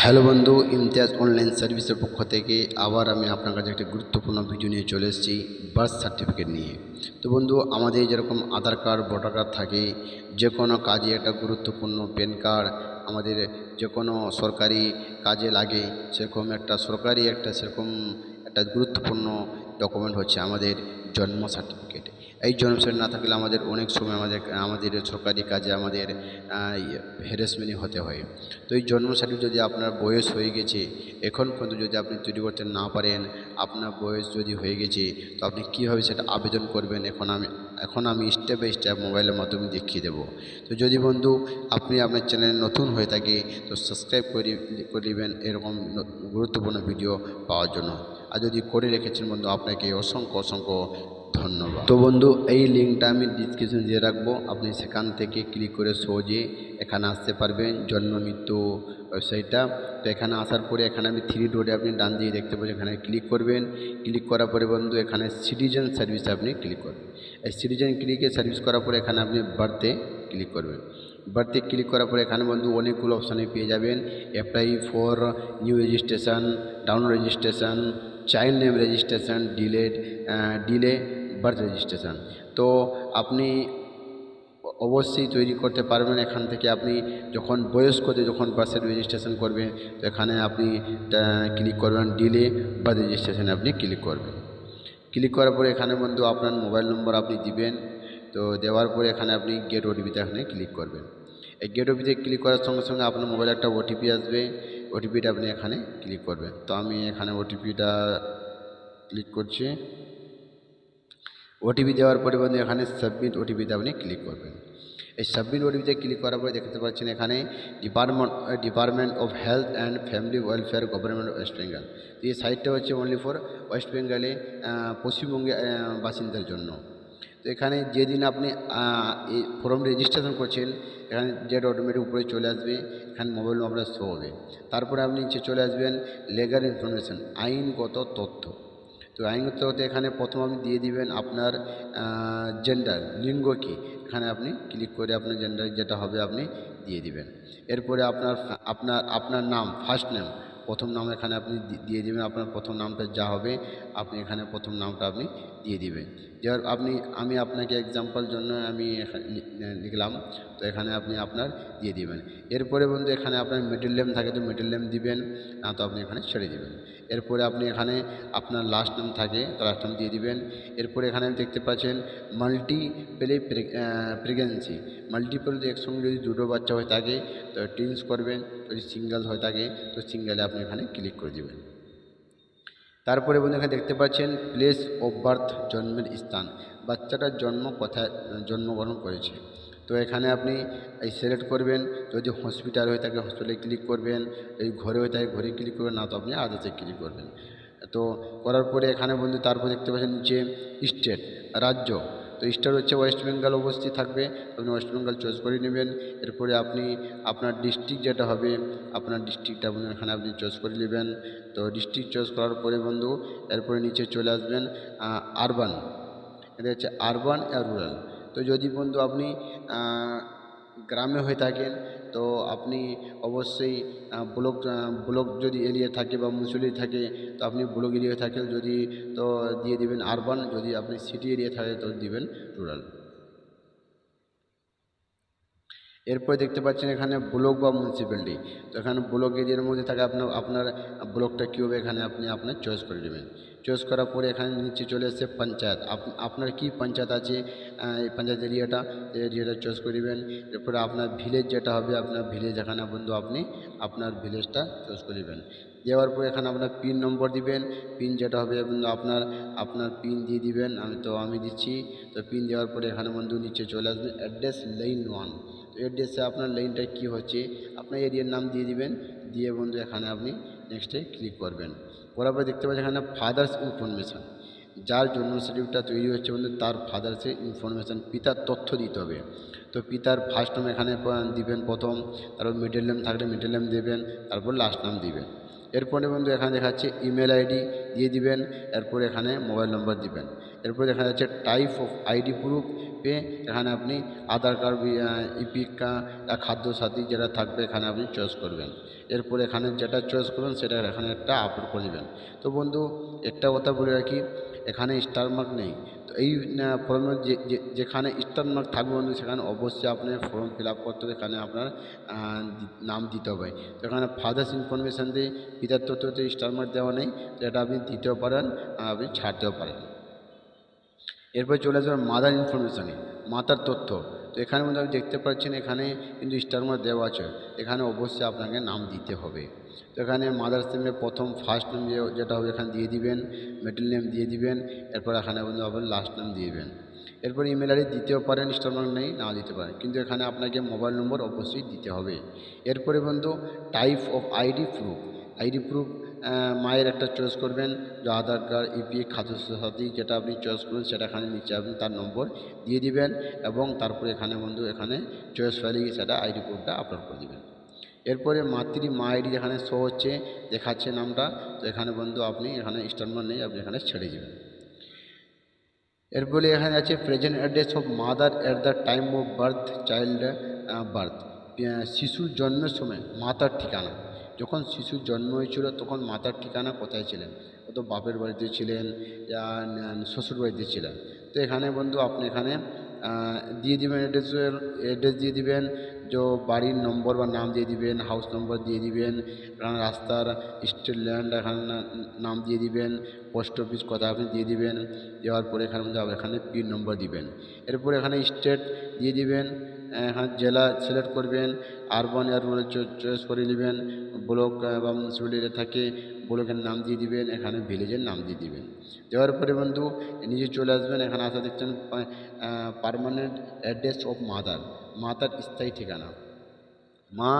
Hello বন্ধু, Imtiaz online সার্ভিসের পক্ষ থেকে আবার আমি আপনার কাছে একটি গুরুত্বপূর্ণ ভিডিও নিয়ে চলে এসেছি বার্থ সার্টিফিকেট নিয়ে। তো বন্ধু, আমাদের যেরকম আধার কার্ড ভোটার কার্ড থাকে, যে কোনো কাজে একটা গুরুত্বপূর্ণ প্যান কার্ড আমাদের যে কোনো সরকারি কাজে লাগে, সেরকম একটা সরকারি একটা সেরকম একটা গুরুত্বপূর্ণ ডকুমেন্ট হচ্ছে আমাদের জন্ম সার্টিফিকেট এই সার্টিফিকেট না থাকলে আমাদের অনেক সময় আমাদের আমাদের সরকারি কাজে আমাদের হ্যারাসমেন্ট হতে হয়। তো এই জন্ম যদি আপনার বয়স হয়ে গেছে, এখন পর্যন্ত যদি আপনি তৈরি করতে না পারেন, আপনার বয়স যদি হয়ে গেছে, তো আপনি কীভাবে সেটা আবেদন করবেন? এখন আমি এখন আমি স্টেপ বাই স্টেপ মোবাইলের মাধ্যমে দেখিয়ে দেবো। তো যদি বন্ধু, আপনি আপনার চ্যানেলে নতুন হয়ে থাকে, তো সাবস্ক্রাইব করে করে নেবেন এরকম গুরুত্বপূর্ণ ভিডিও পাওয়ার জন্য। আর যদি করে রেখেছেন বন্ধু, আপনাকে অসংখ্য অসংখ্য ধন্যবাদ। তো বন্ধু, এই লিঙ্কটা আমি ডিসক্রিপশন দিয়ে রাখব। আপনি সেখান থেকে ক্লিক করে সহজে এখানে আসতে পারবেন, জন্ম, মৃত্যু ওয়েবসাইটটা তো এখানে আসার পরে এখানে আমি থ্রি ডোরে আপনি ডান দিয়ে দেখতে পাচ্ছেন, এখানে ক্লিক করবেন। ক্লিক করার পরে বন্ধু, এখানে সিটিজেন সার্ভিসে আপনি ক্লিক করবেন। এই সিটিজেন ক্লিকে সার্ভিস করার পরে এখানে আপনি বার্থে ক্লিক করবেন। বার্থে ক্লিক করার পরে এখানে বন্ধু অনেকগুলো অপশানে পেয়ে যাবেন। Apply for new registration down registration child name registration delayed delay birth registration তো আপনি অবশ্যই তৈরি করতে পারবেন এখান থেকে। আপনি যখন বয়স্কদের যখন বার্থ রেজিস্ট্রেশন করবেন, তো এখানে আপনি ক্লিক করবেন ডিলে বার্থ রেজিস্ট্রেশনে আপনি ক্লিক করবেন। ক্লিক করার পরে এখানে বন্ধু আপনার মোবাইল নম্বর আপনি দিবেন। তো দেওয়ার পরে এখানে আপনি গেট ওটিপিতে এখানে ক্লিক করবেন। এই গেট ওটিপিতে ক্লিক করার সঙ্গে সঙ্গে আপনার মোবাইলে একটা ওটিপি আসবে। ওটিপিটা আপনি এখানে ক্লিক করবেন। তো আমি এখানে ওটিপিটা ক্লিক করছি। ওটিপি দেওয়ার পরে বন্ধু এখানে সাবমিট ওটিপিতে আপনি ক্লিক করবেন। এই সাবমিট ওটিপিতে ক্লিক করার পরে দেখতে পাচ্ছেন এখানে department department of health and family welfare government West Bengal এই সাইটটা হচ্ছে অনলি ফর ওয়েস্ট বেঙ্গলে পশ্চিমবঙ্গে বাসিন্দার জন্য। তো এখানে যেদিন আপনি এই ফর্ম রেজিস্ট্রেশন করছেন, এখানে ডেট অটোমেটিক উপরে চলে আসবে, এখানে মোবাইল নম্বর শো হবে। তারপরে আপনি নিচে চলে আসবেন লেগার ইনফরমেশন আইনগত তথ্য। তো আইনগত এখানে প্রথম আপনি দিয়ে দিবেন আপনার জেন্ডার লিঙ্গ কী? এখানে আপনি ক্লিক করে আপনার জেন্ডার যেটা হবে আপনি দিয়ে দিবেন। এরপরে আপনার আপনার আপনার নাম ফার্স্ট নেম প্রথম নাম এখানে আপনি দিয়ে দিবেন, আপনার প্রথম নামটা যা হবে, আপনি এখানে প্রথম নামটা আপনি দিয়ে দিবেন যার আপনি, আমি আপনাকে এক্সাম্পল জন্য আমি লিখলাম। তো এখানে আপনি আপনার দিয়ে দিবেন। এরপরে বন্ধু, এখানে আপনার মিডিল নেম থাকে তো মিডিল নেম দিবেন, না তো আপনি এখানে ছেড়ে দিবেন। এরপরে আপনি এখানে আপনার লাস্ট নাম থাকে, তো লাস্ট নাম দিয়ে দিবেন। এরপরে এখানে দেখতে পাচ্ছেন মাল্টি পেলে প্রেগনেন্সি মাল্টিপল একসঙ্গে যদি দুটো বাচ্চা হয়ে থাকে, তো টিন্স করবেন, যদি সিঙ্গেল হয়ে থাকে, তো সিঙ্গেলে আপনি এখানে ক্লিক করে দেবেন। তারপরে বন্ধু এখানে দেখতে পাচ্ছেন প্লেস অফ বার্থ জন্মের স্থান। বাচ্চাটার জন্ম কোথায়, জন্মগ্রহণ করেছে। তো এখানে আপনি এই সিলেক্ট করবেন যদি হসপিটাল হয়ে থাকে হসপিটালে ক্লিক করবেন, এই ঘরে হয়ে থাকে, ঘরে ক্লিক করবেন, না তো আপনি আদার্সে ক্লিক করবেন। তো করার পরে এখানে বন্ধু তারপর দেখতে পাচ্ছেন যে স্টেট রাজ্য। তো স্টার হচ্ছে ওয়েস্ট বেঙ্গল অবস্থিত থাকবে, আপনি ওয়েস্ট বেঙ্গল চয়েস করে নেবেন। এরপরে আপনি আপনার ডিস্ট্রিক্ট যেটা হবে, আপনার ডিস্ট্রিক্টটা আপনি এখানে আপনি চয়েস করে নেবেন। তো ডিস্ট্রিক্ট চয়েস করার পরে বন্ধু, এরপরে নিচে চলে আসবেন আরবান এটা হচ্ছে আরবান আর রুরাল তো যদি বন্ধু আপনি গ্রামে হয়ে থাকেন, তো আপনি অবশ্যই ব্লক ব্লক যদি এরিয়া থাকে বা মুসলি থাকে, তো আপনি ব্লক এরিয়া থাকেন, যদি তো দিয়ে দিবেন আরবান যদি আপনি সিটি এরিয়া থাকে, তো দিবেন রুরাল এরপরে দেখতে পাচ্ছেন এখানে ব্লক বা মিউনিসিপ্যালিটি তো এখানে ব্লক এরিয়ার মধ্যে থাকে আপনার আপনার ব্লকটা কী হবে? এখানে আপনি আপনার চয়েস করে নেবেন। চয়েস করার পরে এখানে নিচে চলে এসে পঞ্চায়েত। আপ- আপনার কি পঞ্চায়েত আছে? এই পঞ্চায়েত এরিয়াটা এরিয়াটা চয়েস করে নেবেন। এরপরে আপনার ভিলেজ যেটা হবে, আপনার ভিলেজ এখানে বন্ধু আপনি আপনার ভিলেজটা চয়েস করে নেবেন। দেওয়ার পরে এখানে আপনার পিন নম্বর দিবেন। পিন যেটা হবে বন্ধু আপনার আপনার পিন দিয়ে দিবেন। আমি তো, আমি দিচ্ছি। তো পিন দেওয়ার পরে এখানে বন্ধু নিচে চলে আসবে অ্যাড্রেস লাইন ওয়ান তো অ্যাড্রেসে আপনার লাইনটা কি হচ্ছে, আপনার এরিয়ার নাম দিয়ে দিবেন, দিয়ে বন্ধু এখানে আপনি নেক্সটে ক্লিক করবেন। করার পরে দেখতে পাচ্ছেন এখানে ফাদার্স ইনফরমেশান যার জন্ম সার্টিফিকেটটা তৈরি হচ্ছে বন্ধু, তার ফাদার্সের ইনফরমেশান পিতার তথ্য দিতে হবে। তো পিতার ফার্স্ট নাম এখানে দিবেন প্রথম, তারপর মিডল নেম থাকলে মিডল নেম দেবেন, তারপর লাস্ট নাম দিবেন। এরপরে বন্ধু, এখানে দেখাচ্ছে ইমেল আইডি দিয়ে দিবেন, এরপরে এখানে মোবাইল নম্বর দিবেন। এরপরে দেখা যাচ্ছে টাইপ অফ আইডি প্রুফ পে এখানে আপনি আধার কার্ড ইপিকা খাদ্য সাথী যেটা থাকবে এখানে আপনি চয়েস করবেন। এরপর এখানে যেটা চয়েস করবেন সেটা এখানে একটা আপলোড করে দেবেন। তো বন্ধু, একটা কথা বলে রাখি, এখানে স্টার মার্ক নেই। এই যে- যেখানে স্টার মার্ক থাকবে বন্ধু সেখানে অবশ্যই আপনার ফর্ম ফিল আপ করতে হবে, এখানে আপনার নাম দিতে হবে। তো এখানে ফাদার্স ইনফরমেশান দিয়ে পিতার তথ্যতে স্টার মার্ক দেওয়া নেই এটা আপনি দিতেও পারেন আপনি ছাড়তেও পারেন। এরপর চলে আসবেন মাদার ইনফরমেশানে মাতার তথ্য। তো এখানে মধ্যে আপনি দেখতে পাচ্ছেন এখানে কিন্তু স্টার মার্ক দেওয়া আছে। এখানে অবশ্যই আপনাকে নাম দিতে হবে। তো এখানে মাদার নেমে প্রথম ফার্স্ট নেম যেটা হবে এখানে দিয়ে দিবেন মিডল নেম দিয়ে দিবেন, এরপর এখানে বন্ধু আবার লাস্ট নেম দিয়ে দিবেন। এরপর ইমেল আইডি দিতেও পারেন স্টার মার্ক নেই, না দিতে পারেন। কিন্তু এখানে আপনাকে মোবাইল নম্বর অবশ্যই দিতে হবে। এরপরে বন্ধু type of ID proof ID proof মায়ের একটা চয়েস করবেন, যে আধার কার্ড ইপি খাদ্য সাথী যেটা আপনি চয়েস করবেন সেটা এখানে নিচে আপনি তার নম্বর দিয়ে দিবেন এবং তারপরে এখানে বন্ধু, এখানে চয়েস ফাইলে গিয়ে সেটা আইডি প্রুফটা আপলোড করে দিবেন। এরপরে মাতৃ, মা আইডি যেখানে শো হচ্ছে, দেখাচ্ছে নামটা, তো এখানে বন্ধু আপনি এখানে স্টারমার নেই, আপনি এখানে ছেড়ে দেবেন। এরপরে এখানে আছে present address of mother at the time of birth child birth শিশুর জন্মের সময়, মাতার ঠিকানা। যখন শিশুর জন্ম হয়েছিল, তখন মাতার ঠিকানা কোথায় ছিলেন? ও তো বাপের বাড়িতে ছিলেন শ্বশুর বাড়িতে ছিলেন। তো এখানে বন্ধু, আপনি এখানে দিয়ে দিবেন অ্যাড্রেসের অ্যাড্রেস দিয়ে দিবেন, যে বাড়ির নম্বর বা নাম দিয়ে দিবেন হাউস নম্বর দিয়ে দিবেন, এখানে রাস্তার স্ট্রিট ল্যান্ড এখানে নাম দিয়ে দিবেন পোস্ট অফিস কথা আপনি দিয়ে দিবেন, দেওয়ার পরে এখানে এখানে পিন নম্বর দিবেন। এরপর এখানে স্টেট দিয়ে দিবেন জেলা সিলেক্ট করবেন, আরবান এয়ার চয়েস করে নেবেন, ব্লক বা মিউনিসিপ্যালিটি থাকে, ব্লকের নাম দিয়ে দিবেন, এখানে ভিলেজের নাম দিয়ে দিবেন। দেওয়ার পরে বন্ধু, নিজে চলে আসবেন, এখানে আসা দেখছেন পারমানেন্ট অ্যাড্রেস অফ মাদার মাতার স্থায়ী ঠিকানা। মা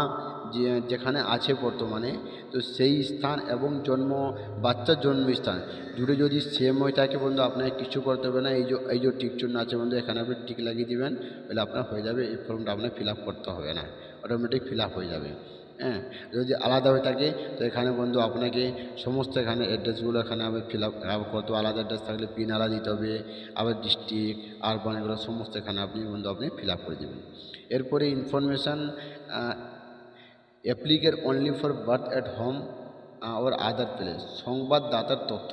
যেখানে আছে বর্তমানে, তো সেই স্থান এবং জন্ম, বাচ্চার জন্মস্থান। দুটো যদি সেম হয়ে থাকে বন্ধু, আপনাকে কিছু করতে হবে না। এই যে এই যে টিক চিহ্ন আছে বন্ধু, এখানে আপনি টিক লাগিয়ে দেবেন, তাহলে আপনার হয়ে যাবে, এই ফর্মটা আপনার ফিল করতে হবে না। অটোমেটিক ফিল হয়ে যাবে। হ্যাঁ যদি আলাদা হয়ে থাকে, তো এখানে বন্ধু আপনাকে সমস্ত এখানে অ্যাড্রেসগুলো এখানে আবার ফিল আপ করতে। আলাদা অ্যাড্রেস থাকলে পিন আলাদা দিতে হবে, আবার ডিস্ট্রিক্ট আরবান এগুলো সমস্ত এখানে আপনি বন্ধু আপনি ফিল আপ করে দেবেন। এরপরে information applicable only for birth at home or other place সংবাদদাতার তথ্য।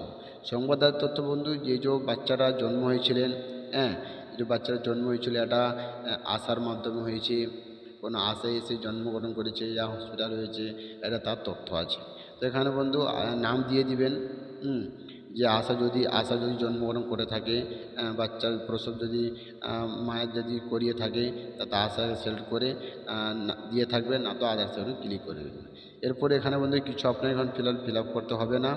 সংবাদদাতার তথ্য বন্ধু, যে যে বাচ্চারা জন্ম হয়েছিলেন হ্যাঁ যে বাচ্চারা জন্ম হয়েছিল, এটা আশার মাধ্যমে হয়েছে। কোনো আশায় এসে জন্মগ্রহণ করেছে যা হসপিটাল হয়েছে এটা তার তথ্য আছে। তো এখানে বন্ধু নাম দিয়ে দিবেন হুম, যে আশা যদি আশা যদি জন্মগ্রহণ করে থাকে বাচ্চার প্রসব যদি মায়ের যদি করিয়ে থাকে তাতে আশা সিলেক্ট করে দিয়ে থাকবে না তো আদার্স ক্লিক করে দেবেন। এরপরে এখানে বন্ধু কিছু আপনার এখন ফিল ফিল আপ করতে হবে না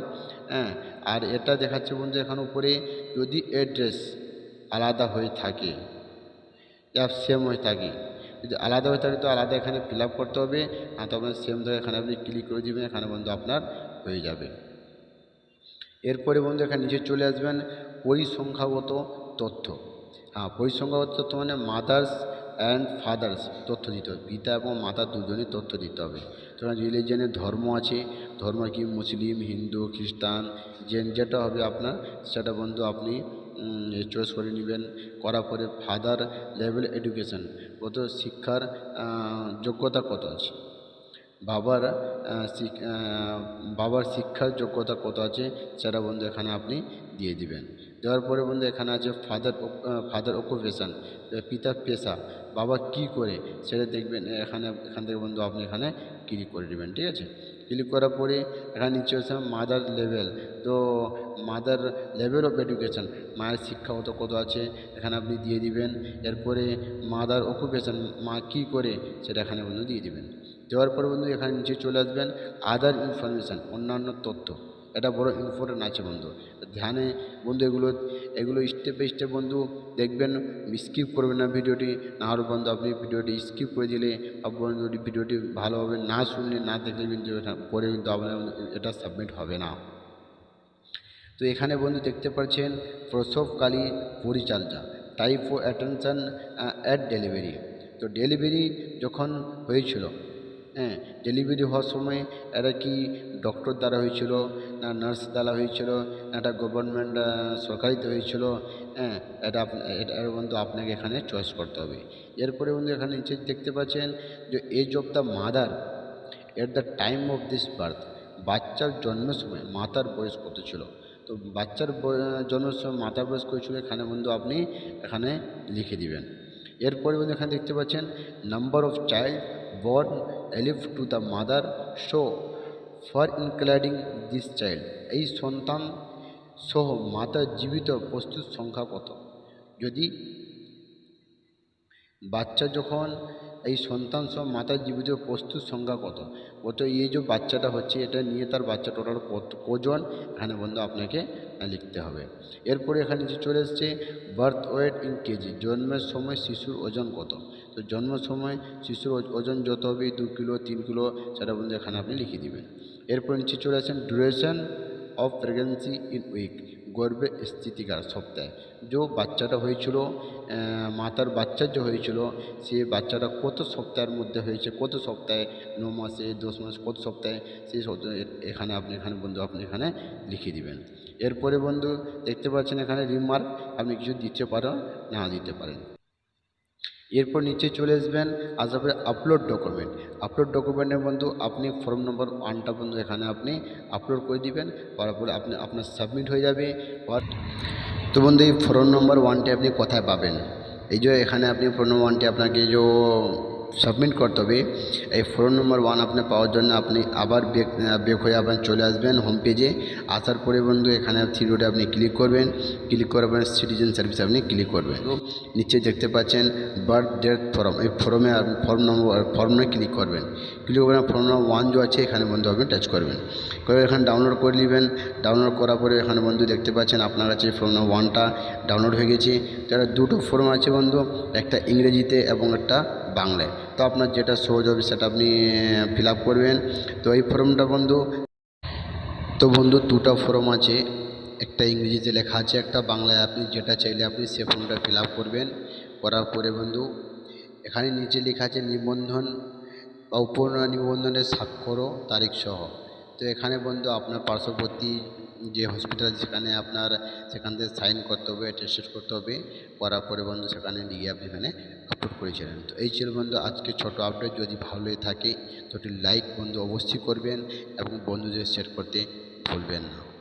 হ্যাঁ আর এটা দেখাচ্ছে বন্ধু এখানে উপরে যদি অ্যাড্রেস আলাদা হয়ে থাকে যা সেম হয়ে থাকে যদি আলাদা হয়ে থাকে তো আলাদা এখানে ফিল করতে হবে। তো আপনার সেম ধরে এখানে আপনি ক্লিক করে দেবেন, এখানে বন্ধু আপনার হয়ে যাবে। এরপরে বন্ধু এখানে নিচে চলে আসবেন, পরিসংখ্যাগত তথ্য। হ্যাঁ পরিসংখ্যাগত তথ্য মানে মাদার্স অ্যান্ড ফাদার্স তথ্য দিতে হবে। পিতা এবং মাতা দুজনই তথ্য দিতে হবে। তোমার রিলিজনের ধর্ম আছে, ধর্ম কি মুসলিম, হিন্দু, খ্রিস্টান জেন যেটা হবে আপনার। সেটা বন্ধু আপনি চয়েস করে নেবেন। করার পরে ফাদার লেভেল এডুকেশন কত শিক্ষার যোগ্যতা কত আছে? বাবার বাবার শিক্ষার যোগ্যতা কত আছে? সেটা বন্ধু এখানে আপনি দিয়ে দিবেন। দেওয়ার পরে বন্ধু এখানে আছে ফাদার ফাদার অকুপেশান পিতার পেশা, বাবা কি করে সেটা দেখবেন এখানে, এখান থেকে বন্ধু আপনি এখানে ক্লিক করে দেবেন ঠিক আছে? ক্লিক করার পরে এখানে নিচে হচ্ছে মাদার লেভেল তো মাদার লেভেল অফ এডুকেশান মায়ের শিক্ষাগত কত আছে, এখানে আপনি দিয়ে দিবেন, এরপরে মাদার অকুপেশান মা কী করে সেটা এখানে বন্ধু দিয়ে দিবেন। দেওয়ার পর বন্ধু এখানে নিচে চলে আসবেন আদার ইনফরমেশান অন্যান্য তথ্য। এটা বড় ইম্পর্টেন্ট আছে বন্ধু। ধ্যানে বন্ধু এগুলো এগুলো স্টেপ বাই স্টেপ বন্ধু দেখবেন স্কিপ করবেন না ভিডিওটি। না হলে বন্ধু আপনি ভিডিওটি স্কিপ করে দিলে বন্ধু ভিডিওটি ভালোভাবে না শুনলে, না দেখলে কিন্তু পরে কিন্তু আপনার এটা সাবমিট হবে না। তো এখানে বন্ধু দেখতে পাচ্ছেন প্রসবকালী পরিচর্যা। Type of attention at delivery তো ডেলিভারি যখন হয়েছিল হ্যাঁ ডেলিভারি হওয়ার সময় এটা কি ডক্টর দ্বারা হয়েছিল, না নার্স দ্বারা হয়েছিল, না এটা গভর্নমেন্ট সরকারিতে হয়েছিল? হ্যাঁ এটা এটা বন্ধু আপনাকে এখানে চয়েস করতে হবে। এরপরে বন্ধু এখানে নিচে দেখতে পাচ্ছেন যে age of the mother at the time of this birth বাচ্চার জন্মের সময় মাতার বয়স কত ছিল? তো বাচ্চার জন্মের সময় মাতার বয়স কত ছিল এখানে বন্ধু আপনি এখানে লিখে দিবেন। এরপরে বন্ধু এখানে দেখতে পাচ্ছেন number of child born alive to the mother so far including this child এই সন্তান সহ মাতার জীবিত প্রস্তুত সংখ্যা কত? যদি বাচ্চা যখন এই সন্তান সহ মাতার জীবিত প্রস্তুত সংখ্যা কত? কত এই যে বাচ্চাটা হচ্ছে, এটা নিয়ে তার বাচ্চা টোটাল কজন? এখানে বন্ধু, আপনাকে লিখতে হবে। এরপরে এখানে যে চলে এসছে বার্থ ওয়েট ইন কেজি জন্মের সময় শিশুর ওজন কত? তো জন্মের সময় শিশুর ওজন যত হবে, দু কিলো, তিন কিলো, সেটা বন্ধু এখানে আপনি লিখে দিবেন। এরপর নিচে চলে আসেন duration of pregnancy in week গর্ভে স্থিতিকার সপ্তাহে যে বাচ্চাটা হয়েছিল মাতার বাচ্চা যে হয়েছিল, সে বাচ্চাটা কত সপ্তাহের মধ্যে হয়েছে, কত সপ্তাহে, ন মাসে, দশ মাস, কত সপ্তাহে সেই এখানে, আপনি এখানে, বন্ধু, আপনি এখানে লিখে দিবেন। এরপরে বন্ধু, দেখতে পাচ্ছেন এখানে রিমার্ক আপনি কিছু দিতে পারেন, না দিতে পারেন। এরপর নিচে চলে আসবেন পরে আপলোড ডকুমেন্ট আপলোড ডকুমেন্টের বন্ধু আপনি ফর্ম নম্বর ওয়ানটা বন্ধু এখানে আপনি আপলোড করে দিবেন, করার পরে আপনি, আপনার সাবমিট হয়ে যাবে। তো বন্ধু, এই ফর্ম নম্বর ওয়ানটি আপনি কোথায় পাবেন? এই যে এখানে আপনি ফর্ম নম্বর ওয়ানটি আপনাকে যে সাবমিট করতে হবে। এই ফর্ম নম্বর ওয়ান আপনি পাওয়ার জন্য আপনি আবার বেক বেক হয়ে আবার চলে আসবেন হোম পেজে আসার পরে বন্ধু এখানে থ্রি রোডে আপনি ক্লিক করবেন। ক্লিক করার পরে সিটিজেন সার্ভিস আপনি ক্লিক করবেন। নিচে দেখতে পাচ্ছেন বার্থ ডেট ফর্ম এই ফর্মে আপনি ফর্ম নম্বর ফর্মে ক্লিক করবেন। ক্লিক করবেন ফর্ম নম্বর ওয়ান যে আছে, এখানে বন্ধু আপনি টাচ করবেন। করে এখানে ডাউনলোড করে নেবেন। ডাউনলোড করার পরে এখানে বন্ধু দেখতে পাচ্ছেন আপনার কাছে ফর্ম নম্বর ওয়ানটা ডাউনলোড হয়ে গেছে। যারা দুটো ফর্ম আছে বন্ধু, একটা ইংরেজিতে এবং একটা বাংলায়। তো আপনার যেটা সহজ হবে সেটা আপনি ফিল করবেন। তো এই ফর্মটা বন্ধু, তো বন্ধু দুটো ফর্ম আছে। একটা ইংরেজিতে লেখা আছে, একটা বাংলায়। আপনি যেটা চাইলে আপনি সে ফর্মটা ফিল করবেন। করার পরে বন্ধু, এখানে নিচে লেখা আছে নিবন্ধন বা উপর নিবন্ধনের স্বাক্ষর, তারিখ সহ। তো এখানে বন্ধু আপনার পার্শ্ববর্তী যে হসপিটাল সেখানে আপনার, সেখান থেকে সাইন করতে হবে অ্যাটেস্টেড করতে হবে, করার পরে বন্ধু সেখানে গিয়ে আপনি এখানে আপলোড করেছিলেন তো এই ছিল বন্ধু আজকে ছোট আপডেট যদি ভালো থাকে, তো লাইক বন্ধু অবশ্যই করবেন এবং বন্ধুদের শেয়ার করতে ভুলবেন না।